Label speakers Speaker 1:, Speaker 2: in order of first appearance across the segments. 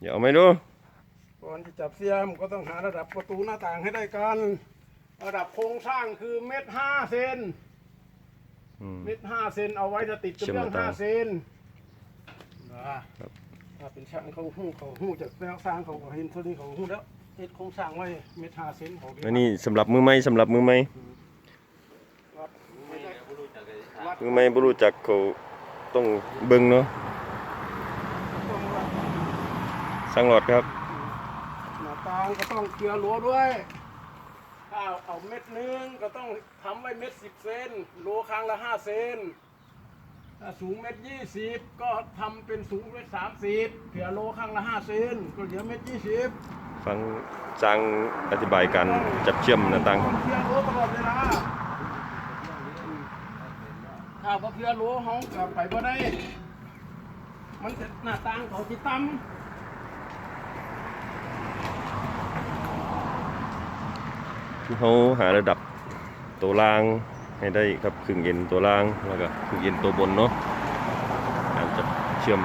Speaker 1: เดี๋ยวเอาไหมดู
Speaker 2: ก่อนที่จับเสียมก็ต้องหาระดับประตูหน้าต่างให้ได้กัน ระดับโครงสร้างคือเม็ดห้าเซน
Speaker 1: อืม
Speaker 2: เม็ดห้าเซนเอาไว้จะติดกระ
Speaker 1: เชื่อม
Speaker 2: เบื้อง
Speaker 1: หน้า
Speaker 2: ห้า
Speaker 1: ต่าง
Speaker 2: เซนนะครับถ้าเป็นช่างเขาหู้เขาหู้จากแนวสร้างเขาก็เห็นเท่านี้เขาหู้แล้วเฮ็ดโครงสร้างไว้เม็ดห้าเซนเขาดี
Speaker 1: อันนี้สำหรับมือใหม่สำหรับมือใหม่
Speaker 2: วัดไม่ได้
Speaker 1: มือใหม่บ่รู้จักเขาต้องเบิ่งเนาะ
Speaker 2: ต้องวัด
Speaker 1: สร้างหลอดครับ
Speaker 2: หน้าต่างก็ต้องเกลือรั้วด้วย ถ้าเอาเม็ดหนึงก็ต้องทำไว้เม็ดสิบเซนโลครั้งละห้าเซนถ้าสูงเม็ดยี่สิบก็ทำเป็นสูงเม็ดสามสิบเผื่อโลครั้งละห้าเซนก็เหลือเม็ดยี่สิบ
Speaker 1: ฟังสร้างอธิบายการจับเชื่อมหน้าต่าง
Speaker 2: ต้องเพื่อรั้วตลอดเวลาถ้าบ่เพื่อรั้วห้องกลับไปบ่ได้ มันจะหน้าต่างเขาที่ต่ำ
Speaker 1: เขาหาระดับตัวล่างให้ได้ครับครึ่งเอ็นตัวล่างแล้วก็ครึ่งเอ็นตัวบนเนาะการจับเชื่อม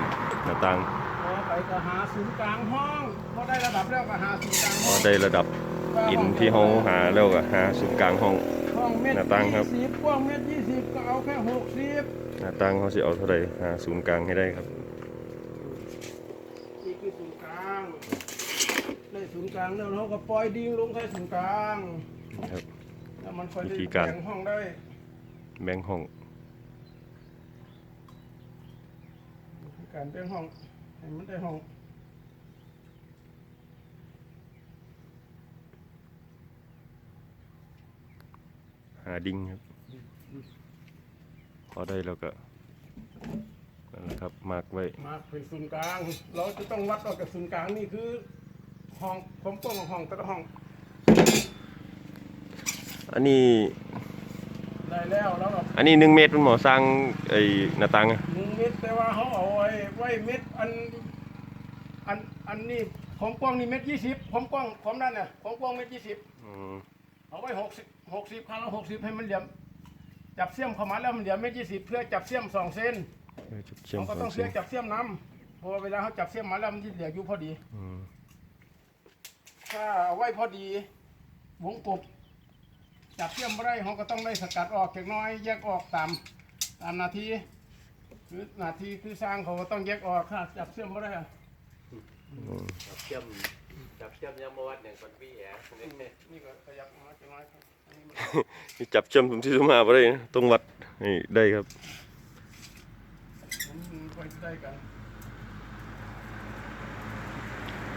Speaker 1: หน้าต่าง
Speaker 2: พอไปก็หาศูนย์กลางห้องพอได้ระดับแล้วก็หาศูนย์กลาง
Speaker 1: พ
Speaker 2: ห้
Speaker 1: อ
Speaker 2: อง
Speaker 1: ได้ระดับอินที่เขาหาแล้วก็หาศูนย์กลางห้อง
Speaker 2: ห้องเม็ด
Speaker 1: หน้าต่างครับ
Speaker 2: ยี่สิบกว้างเม็ดยี่สิบก็เอาแค่หกสิบ
Speaker 1: หน้าต่างเขาสิเอาเท่าใดหาศูนย์กลางให้ได้ครับ
Speaker 2: นี่คือศูนย์กลาง ได้ศูนย์กลางแล้วเราก็ปล่อยดิ่งลงใส่ศูนย์กลาง
Speaker 1: ครับ
Speaker 2: แล้วมันค่อยได้
Speaker 1: วิธีการ
Speaker 2: แบ่งห้องได้
Speaker 1: แบ่งห้อง
Speaker 2: การแบ่งห้องให้มันได้ห้อง
Speaker 1: หาดิ้งครับ พอได้แล้วก็นั่นแหละครับ มาร์กไว้
Speaker 2: มาเป็นศูนย์กลาง เราจะต้องวัดออกจากศูนย์กลางนี่คือ ห้องความกว้างของห้องแต่ละห้อง
Speaker 1: อันนี้
Speaker 2: ได้แล้วแล้วก็
Speaker 1: อันนี้หนึ่งเมตรมันหมอสร้างไอ้หน้าต่างอะ
Speaker 2: หนึ่งเม็ดแต่ว่าเขาเอาไว้ไว้เม็ดอันอันอันนี้ความกว้างนี่เม็ดยี่สิบความกว้างความด้านเนี่ยความกว้างเม็ดยี่สิบ
Speaker 1: อืม
Speaker 2: เอาไว้หกสิบหกสิบครั้งละหกสิบให้มันเหลี่ยมจับเสี้ยมเข้ามาแล้วมันเหลี่ยมเม็ดยี่สิบเพื่อจับเสี้ยมสองเซน
Speaker 1: เออจุดเชื่อม
Speaker 2: เขาก็
Speaker 1: ส
Speaker 2: ต้
Speaker 1: อ
Speaker 2: องง
Speaker 1: เส้
Speaker 2: เพื่อนจับเสี้ยมน้ำเพราะว่าเวลาเขาจับเสี้ยมมาแล้วมันจะเหลืออยู่พอดี
Speaker 1: อืม
Speaker 2: ถ้าเอาไว้พอดีวงกบจับเสี้ยมไม่ได้เขาก็ต้องได้สกัดออกเล็กน้อยแยกออกตามตามนาทีคือนาทีคือสร้างเขาก็ต้องแยกออกถ้าจับเสี้ยมไม่ได้อะ
Speaker 3: จับเชื่อมจับเชื่อมยังมาวัดอย่างคนพี่แอ๋นี่
Speaker 2: นี่ก็ขยับมาจะน้อยครับอันนี้มัน
Speaker 1: นี่จับเชื่อมผมที่สมาบ่ได้นะต้องวัดนี่ได้ครับ
Speaker 2: มันไปได้กัน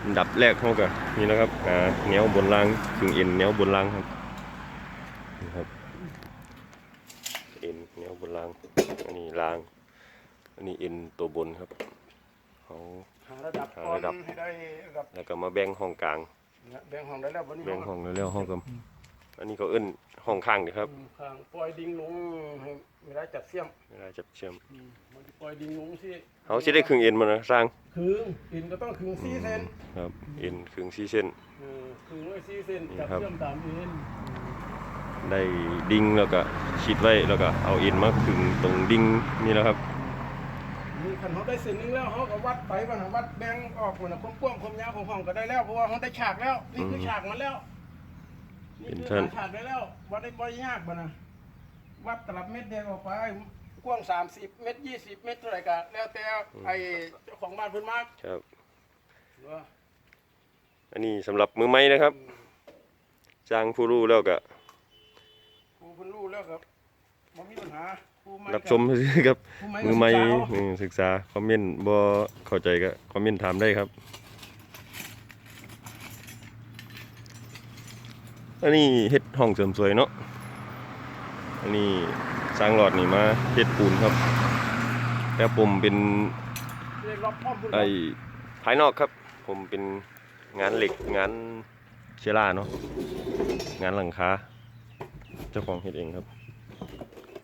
Speaker 1: อันดับแรกเขาก็นี่นะครับอ่าแนวบนล่างถึงเอ็นแนวบนล่างครับนี่ครับเอ็นแนวบนล่างอันนี้ล่าง อันนี้เอ็นตัวบนครับเขา
Speaker 2: หาระดับ
Speaker 1: หา
Speaker 2: ก่อน
Speaker 1: ระดับ
Speaker 2: ให้ได้ระดับ
Speaker 1: แล้วก็มาแบ่งห้องกลาง
Speaker 2: เนี่ยแบ่งห้องได้แล้ววันนี้
Speaker 1: แบ่งห้องแล้วๆห้องกับ อันนี้เขาเอิ้นห้องข้างนี่ครับ
Speaker 2: อืมข้างปล่อยดิ่งลงให้เวลาจับเสี้ยม
Speaker 1: เวลาจับเชื่อม
Speaker 2: อืมมันจะปล่อยดิ่งลงสิ
Speaker 1: เขาสิได้ครึ่งเอ็นมานะสร้าง
Speaker 2: ครึ่งอินก็ต้องครึ่งสี่เซน
Speaker 1: ครับเอ็นครึ่งสี่เส้น
Speaker 2: เออครึ่งไว้สี่เซน
Speaker 1: นี่
Speaker 2: จับ
Speaker 1: ครับ
Speaker 2: เชื่อมตามอิน
Speaker 1: ได้ดิ้งแล้วก็ชิดไว้แล้วก็เอาเอ็นมาขึงตรงดิ้งนี่แล้วครับ
Speaker 2: นี่คันเขาได้เส้นหนึงแล้วเขาก็วัดไปว่าน่ะวัดแบ่งออกมันนะความกว้างความยาวของห้องก็ได้แล้วเพราะว่าเขาได้ฉากแล้วนี่คือ
Speaker 1: ม
Speaker 2: ฉากมันแล้วนี่
Speaker 1: เป็น
Speaker 2: คือ
Speaker 1: ท่าน
Speaker 2: หาฉากได้แล้ววัดได้บ่ยากบ่นะวัดตลับเม็ดเดียวออกไปกว้างสามสิบเมตรยี่สิบเมตรเท่าไหร่ก็แล้วแต่ไอ้เจ้าของบ้านเพิ่นมาก
Speaker 1: ครับ
Speaker 2: ว่า
Speaker 1: อันนี้สำหรับมือไม้นะครับจ้างผู้รู้แล้วก็
Speaker 2: ครูเพิ่นรู้แล้วครับบ่มีปัญหาครูไม่
Speaker 1: รับชมครับ
Speaker 2: ครูไม่
Speaker 1: มือไม้
Speaker 2: ศึกษาเอา
Speaker 1: อืมศึกษาคอมเมนต์บ่เข้าใจก็คอมเมนต์ถามได้ครับ อันนี้เฮ็ดห้องเสริมสวยเนาะ อันนี้สร้างหลอดนี่มาเฮ็ดปูนครับ แต่ผมเป็น
Speaker 2: เรียกรอบพร้อมพุ่น
Speaker 1: ไอภายนอกครับ ผมเป็นงานเหล็กงานเชล่าเนาะ งานหลังคาเจ้าของเฮ็ดเองครับ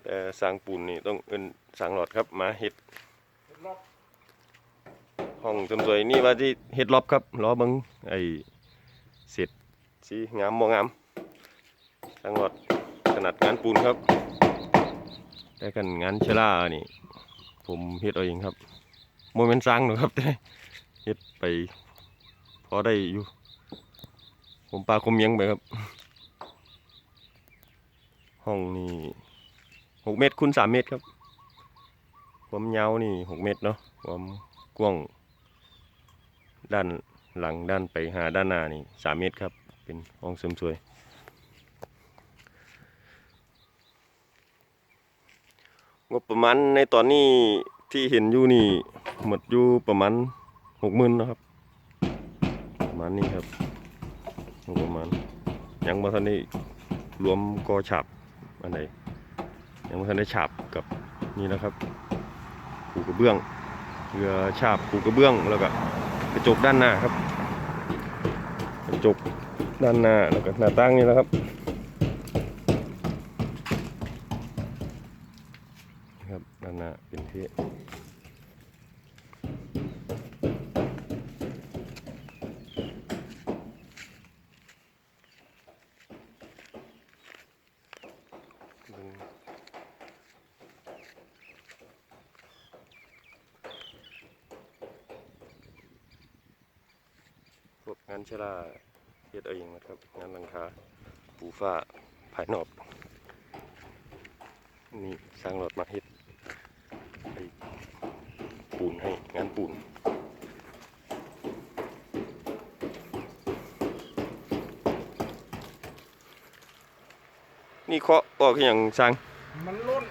Speaker 1: แต่สร้างปูนนี่ต้องเอิ้นสร้างหลอดครับมาเฮ็ดห้องเสริมสวยนี่ว่าที่เฮ็ดล็อบครับล้อเบิงไอเสร็จสีงามบ่งาม สร้างหลอดขนาดงานปูนครับ แต่กันงานเชล่านี่ ผมเฮ็ดเอาเองครับโมเมนต์สร้างหรอกครับแต่เฮ็ดไปพอได้อยู่ ผมปลาคมเมียงไปครับ ห้องนี่หกเมตรคูณสามเมตรครับ ความยาวนี่หกเมตรเนาะความกว้างด้านหลังด้านไปหาด้านหน้านี่สามเมตรครับ เป็นห้องเสริมสวย งบประมาณในตอนนี้ที่เห็นอยู่นี่หมดอยู่ประมาณหกหมื่นนะครับ ประมาณนี้ครับประมาณยังมาทันได้รวมกอฉาบอันไหนยังมาทันได้ฉาบกับนี่นะครับปูกระเบื้องเรือฉาบปูกระเบื้องแล้วก็กระจกด้านหน้าครับ กระจกด้านหน้าแล้วก็หน้าตั้งนี่นะครับ ครับด้าน หน้าเป็นที่พวกงานชลาเฮ็ดเองนะครับ งานหลังคาปูฟ้าภายนอก นี่สร้างรถมาเฮ็ด ปูนให้งานปูนนี่เคาะออกอย่างสร้าง
Speaker 2: มันล้น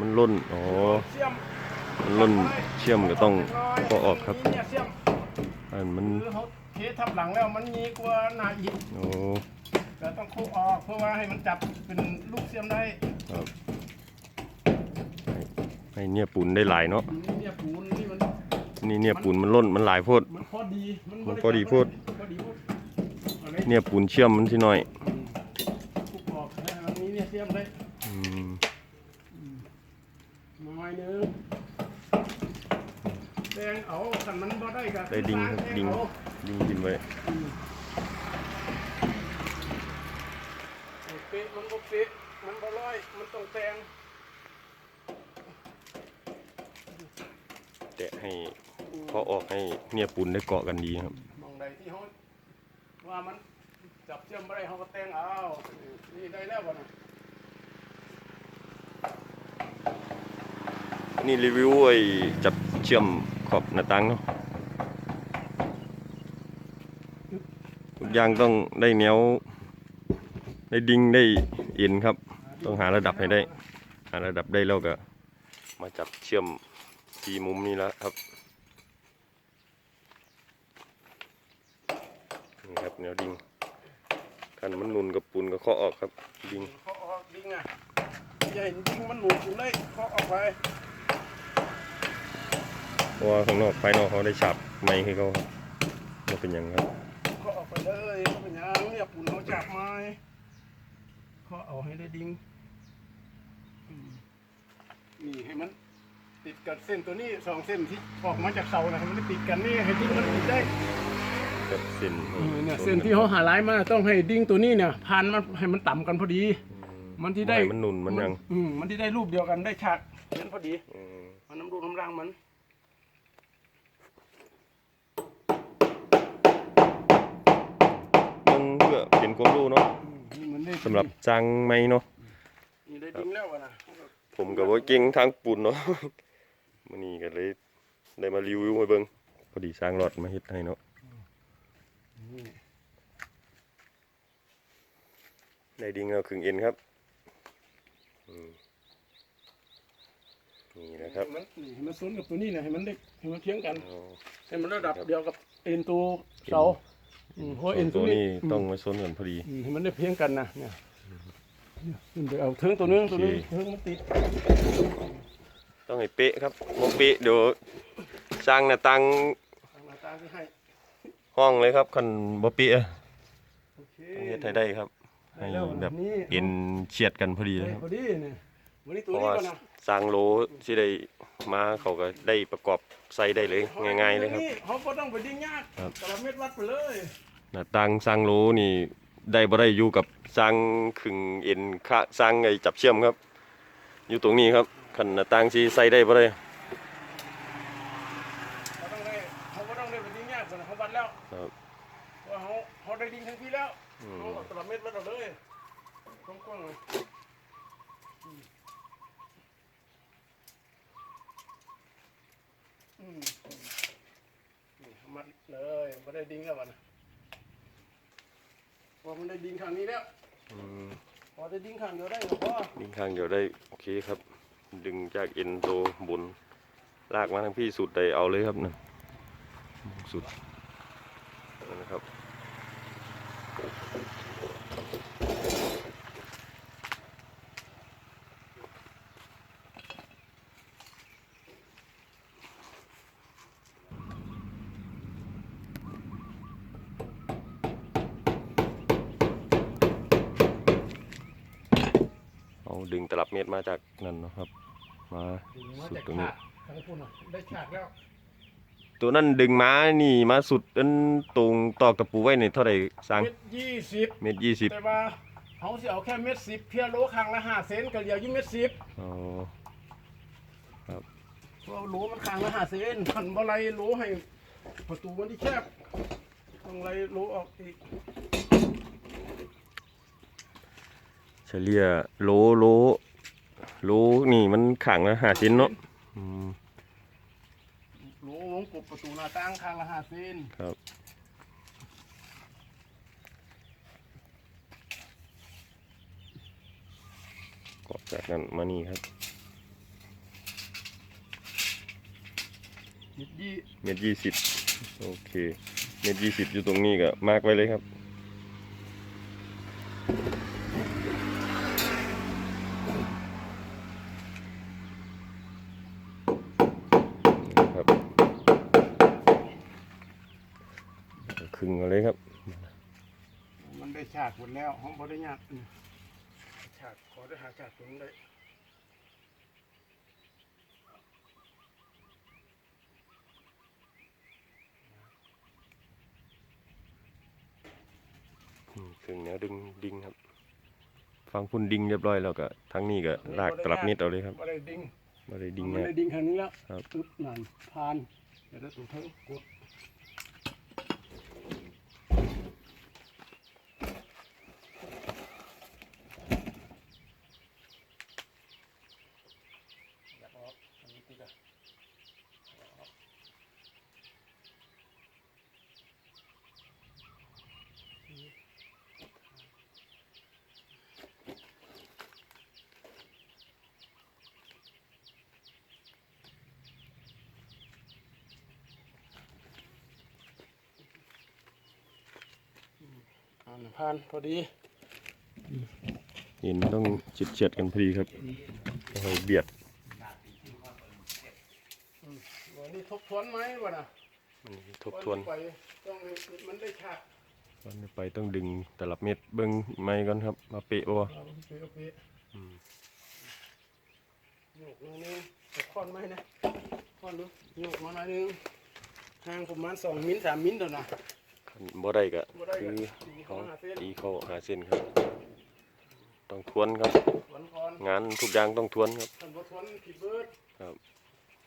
Speaker 1: มันล่น อ๋อ
Speaker 2: เสียม
Speaker 1: มันล่นเชื่อมก็ต้องเคาะออกครับ
Speaker 2: นี่เนี่ยเสียม
Speaker 1: อันมัน
Speaker 2: คือเขาเททับหลังแล้วมันมีกว่าหนาอิฐ
Speaker 1: โอ้
Speaker 2: ก็ต้องโคออกเพื่อว่าให้มันจับเป็นลูกเสียมได้
Speaker 1: ครับให้ ให้เนี่ยปูนได้หลายเนาะ
Speaker 2: นี่เนี่ยปูนนี่มัน
Speaker 1: นี่เนี่ยปูนมันล่นมันหลายโพด
Speaker 2: มันพอดีมัน
Speaker 1: มัน
Speaker 2: บ่
Speaker 1: พอดีพูด
Speaker 2: พอดีพูดเอาเลย
Speaker 1: เนี่ยปูนเชื่อมมันที่น้อย
Speaker 2: ทุกออกให้มันมีเนี่ยเสียมได้
Speaker 1: อืม
Speaker 2: น้อยหนึงแดงเอาคันมันบ่ได้ก็
Speaker 1: ได้ดิงครับ
Speaker 2: แดิ
Speaker 1: ง
Speaker 2: เอา
Speaker 1: ดิงดินไว้
Speaker 2: อืมไอ้เป๊ะมันบ่เป๊ะมันบ่ร้อยมันต้องแตง
Speaker 1: แตะให้เคาะออกให้เนี่ยปูนได้เกาะกันดีครับ
Speaker 2: มองใดที่เขาว่ามันจับเชื่อมบ่ได้เขาก็แต่งเอานี่ได้แล้วบ่นะ
Speaker 1: นี่รีวิวไอ้จับเชื่อมขอบหน้าต่างเนาะทุกอย่างต้องได้แนวได้ดิ่งได้เอ็นครับ ต้องหาระดับให้ได้ หาระดับได้แล้วก็มาจับเชื่อม ทีมุมนี้แล้วครับนี่ครับแนวดิ่งคันมันหนุนกับปูนก็เคาะออกครับดิ่ง
Speaker 2: เขาออกดิ้งอะอย่าเห็นดิ้งมันหลุดอยู่เลยเขาออกไป
Speaker 1: เพราะว่าข้างนอกภายนอกเขาได้ฉาบไม้ให้เขาไม่เป็นหยังครับ
Speaker 2: เขาออกไปเลยเขาเป็นหยังเนี่ยปุ่นเขาจับไม้เขาเอาให้ได้ดิ้งอืมนี่ให้มัน ติดกับเส้นตัวนี้สองเส้นที่ออกมาจากเสานะให้มันได้ติดกันนี่ให้ดิ้งมันติดได้
Speaker 1: กับเส้น
Speaker 2: เออเนี่ยเส้นที่เขาหาลายมาต้องให้ดิ้งตัวนี้เนี่ยพันมันให้มันต่ำกันพอดี มันที่ได้
Speaker 1: ให้มันหนุนมันหยัง
Speaker 2: อืมมันที่ได้รูปเดียวกันได้ฉากเห็นพอดี
Speaker 1: อืม
Speaker 2: มันน้ำรูปน้ำร่างมัน
Speaker 1: เบิ่งเพื่อเป็นความรู้เนาะ
Speaker 2: นี่มันได้
Speaker 1: สำหรับจางไม้เนาะ
Speaker 2: นี่ได้ดิ้งแล้วอะนะ
Speaker 1: ผมก็บ่เก่งทางปูนเนาะ มื้อนี้ก็เลยได้มารีวิวให้เบิ่งพอดีสร้างรถมาเฮ็ดให้เนาะ
Speaker 2: นี่
Speaker 1: ได้ดิ่งแล้วครึ่งเอ็นครับอืมนี่นะครับ
Speaker 2: ให้มันนี่ให้มันซ้นกับตัวนี้เนี่ยให้มันได้ให้มันเทียงกัน
Speaker 1: อ๋อ
Speaker 2: ให้มันระดับเดียวกับเอ็นตัวเสาอืมเพราะเอ็น
Speaker 1: ตั
Speaker 2: ตัว
Speaker 1: ว
Speaker 2: นี้
Speaker 1: นี้ต้องมาซนกันพอดี
Speaker 2: อืมให้มันได้เพียงกันนะเนี่ยเนี่ยขึ้นไปเอาเทิงตัวนึงตัวนึง
Speaker 1: โอเค
Speaker 2: เทิงมันติด
Speaker 1: ต้องให้เป๊ะครับบ่เป๊ะเดี๋ยวสร้างหน้าต่าง
Speaker 2: ทางหน้าตาที่ให้
Speaker 1: ห้องเลยครับคันบ่เป๊ะ
Speaker 2: โอเค
Speaker 1: ต้องเฮ็ดให้ได้ครับ ให้
Speaker 2: ได้แล้ว
Speaker 1: แบบ
Speaker 2: นี่
Speaker 1: เอ็นเฉียดกันพอดี
Speaker 2: ได้
Speaker 1: นะครับ
Speaker 2: พอดีเนี่ยวันนี้
Speaker 1: เพ
Speaker 2: ตัว
Speaker 1: ราะ
Speaker 2: นี้
Speaker 1: ว่า
Speaker 2: ก่อนนะ
Speaker 1: สร้างโลที่ได้มาเขาก็ได้ประกอบใส่ได้เลยง่าย ๆ เลยครับ
Speaker 2: เขาก็ต้องไปดิ้งยาก
Speaker 1: ครับ
Speaker 2: แต่ละเม็ดวัดไปเลย
Speaker 1: หน้าต่างสร้างโลนี่ได้บ่ได้อยู่กับสร้างขึงเอ็นคะสร้างไอ้จับเชื่อมครับ อยู่ตรงนี้ครับ คันหน้าต่างสิใส่ได้บ่ได้
Speaker 2: เขาต้องได้เขาก็ต้องได้ไปดิ้งยากก่อนนะเขาวัดแล้ว
Speaker 1: ครับ
Speaker 2: ว่าเขาเขาได้ดิ่งทั้งที่แล้ว
Speaker 1: อืม
Speaker 2: เขาเอาตลับเม็ดมาเอาเลยกว้างๆเลยอืมอืมนี่มัดเลยไม่ได้ดิ่งแล้ววะนะพอมันได้ดิ่งข้างนี้แล้ว
Speaker 1: อืม
Speaker 2: พอได้ดิ่งข้างเดียวได้ก็พอ
Speaker 1: ดึงข้างเดียวได้โอเคครับ ดึงจากเอ็นโตบนลากมาทางพี่สุดใดเอาเลยครับนั่นสุดนั่นนะครับ ดึงตลับเม็ดมาจากนั่นเนาะครับ มา
Speaker 2: ดึงมา
Speaker 1: สุด
Speaker 2: จาก
Speaker 1: ตรงนี้
Speaker 2: ฉากทั้งพุ่นอะได้ฉากแล้ว
Speaker 1: ตัวนั้นดึงมานี่มาสุดอันตรงตอกตะปูไว้นี่เท่าไหร่สร้าง
Speaker 2: เม็ดยี่สิบ
Speaker 1: เม็ดยี่สิบ
Speaker 2: แต่ว่าเขาสิเอาแค่เม็ดสิบเพียโลครั้งละห้าเซนก็เหลียวอยี่เม็ดสิบ
Speaker 1: อ๋อ
Speaker 2: เพราะว่าโหลมันครั้งละห้าเซนพันบ่ไรโหลให้ประตูมันที่แคบต้องไรโหลออกอีก
Speaker 1: เฉลี่ยโลโลโลนี่มันขังละห้าเซนเนาะอืม
Speaker 2: โหลวงกบประตูหน้าต่างครั้งละห้าเซน
Speaker 1: ครับก็จากนั้นมานี่ครับ
Speaker 2: เม็ดยี่
Speaker 1: เม็ดยี่สิบโอเค เม็ดยี่สิบอยู่ตรงนี้ก็มากไว้เลยครับครับครึ่งเอาเลยครับ
Speaker 2: มัน ได้ฉากหมดแล้วห้องบ่ได้ยากอืมฉากขอได้หาฉากตรงนี้ได้
Speaker 1: อืมครึ่งแนวดึงดิ่งครับ ฟังพุ่นดิ่งเรียบร้อยแล้วก็ทั้งนี้ก็ลากตลับเม็ดเอาเลยครับ
Speaker 2: บ่ได้ดิ่ง
Speaker 1: มาเลยดิ่ง
Speaker 2: มัน
Speaker 1: นะ
Speaker 2: ได้ดิ่งทางนี้แล้ว
Speaker 1: ครับ
Speaker 2: ปึ๊บนั่นผ่านเดี๋ยวได้ตัวเทิงกดอยากออกอันนี้ติดอะ อ่าน ผ่านพอดี
Speaker 1: เห็นต้องจิตเฉียดๆกันพอดีครับโอ้โหเบียด
Speaker 2: วันนี้ทบทวนไหมวะนะ
Speaker 1: มันทบทวน
Speaker 2: ไปต้องให้มันได้ฉาก
Speaker 1: วันนี้ไปต้องดึงตลับเม็ดเบิ้งไม่ก่อนครับ มาเปะบ่
Speaker 2: เอาไปเอาไป
Speaker 1: อืม
Speaker 2: โยกนิดนึงเอาค้อนไหมนะค้อนดูโยกมาหน่อยนึงห่างประมาณสองมิลสามมิลเท่านั้น
Speaker 1: คันบ่ได้ก็
Speaker 2: บ่ได้ก็
Speaker 1: คือ
Speaker 2: ตี
Speaker 1: เขา
Speaker 2: เข้าหาเส้น
Speaker 1: ตีเข้าหาเส้นครับ ต้องทวนครับ
Speaker 2: ทวนก่อน
Speaker 1: งานทุกอย่างต้องทวนครับ
Speaker 2: ท่านบ่ทวนผิดเบิด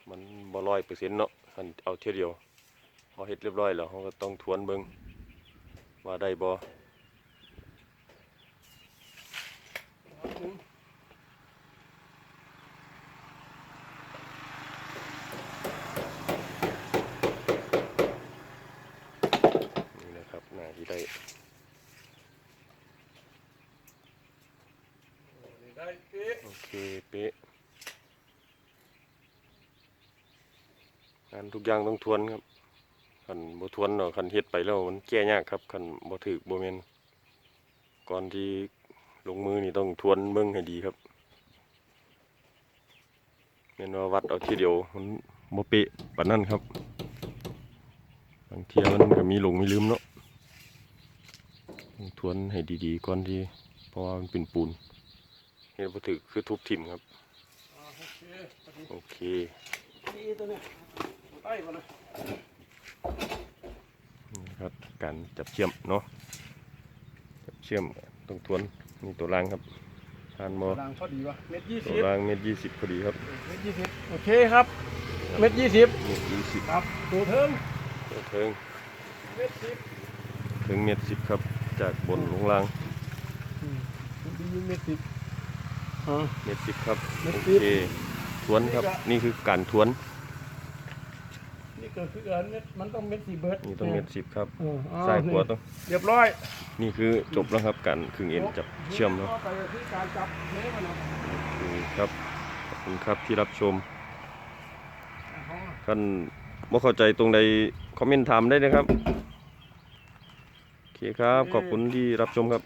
Speaker 1: มันบ่ร้อยเปอร์เซ็นต์เนาะคันเอาเที่ยวเดียวพอเฮ็ดเรียบร้อยแล้วเขาก็ต้องทวนเบิ่งว่าได้บ่
Speaker 2: หนึ่ง
Speaker 1: นี่นะครับหน้าที่ได้
Speaker 2: ได้เป๊ะ
Speaker 1: โอเคเป๊ะงาน ทุกอย่างต้องทวนครับคันบ่ทวนเนาะคันเฮ็ดไปแล้วมันแก้ยากครับคันบ่ถึกบ่แม่นก่อนที่ลงมือนี่ต้องทวนเบิ่งให้ดีครับแม่นว่าวัดเอาทีเดียวมันบ่เป๊ะปานนั้นครับบางเที่ยมันก็มีหลงมีลืมเนาะต้องทวนให้ดีๆก่อนที่เพราะว่ามันเป็นปูนเฮ็ดบ่ถึกคือทุบทิ่มครับ
Speaker 2: อ่าโอเค พอดี
Speaker 1: โอเค
Speaker 2: นี่ตัวเนี้ยใต้มาเลย
Speaker 1: นี่นะครับการจับเชื่อมเนาะจับเชื่อมต้องทวนนี่ตัวรางครับทานมอ
Speaker 2: ดังพอดีวะเม็ดยี่
Speaker 1: ตั
Speaker 2: สิ
Speaker 1: ว
Speaker 2: บ
Speaker 1: รางเม็ดยี่สิบพอดีครับ
Speaker 2: เม็ดยี่สิบโอเคครับเม็ดยี่สิบ
Speaker 1: เม็ดยี่สิบ
Speaker 2: ครับตัวเทิง
Speaker 1: ตัวเทิง
Speaker 2: เม็ดสิบ
Speaker 1: ถึงเมตรสิบครับ จากบนลงล่าง
Speaker 2: ดีเม็ดสิบอ่า
Speaker 1: เมตรสิบครับ
Speaker 2: เมตร
Speaker 1: โอ
Speaker 2: สิบ
Speaker 1: เคทวนครับนี่คือการทวน
Speaker 2: นี่ก็คือเอินเม็ดมันต้องเม็ดสี่เบิร์ด
Speaker 1: นี่ต้องเมตรสิบครับ
Speaker 2: เออเอา
Speaker 1: ซ้ายขวา
Speaker 2: นี่
Speaker 1: ต้อง
Speaker 2: เรียบร้อย
Speaker 1: นี่คือจบแล้วครับการขึงเอ็นจับเชื่อมแล้ว
Speaker 2: ก็ไปที่การจับเทปมันนะ
Speaker 1: ครับขอบคุณครับที่รับชม
Speaker 2: เอา
Speaker 1: ท่านบ่เข้าใจตรงใดคอมเมนต์ถามได้นะครับโอเคครับขอบคุณที่รับชมครับ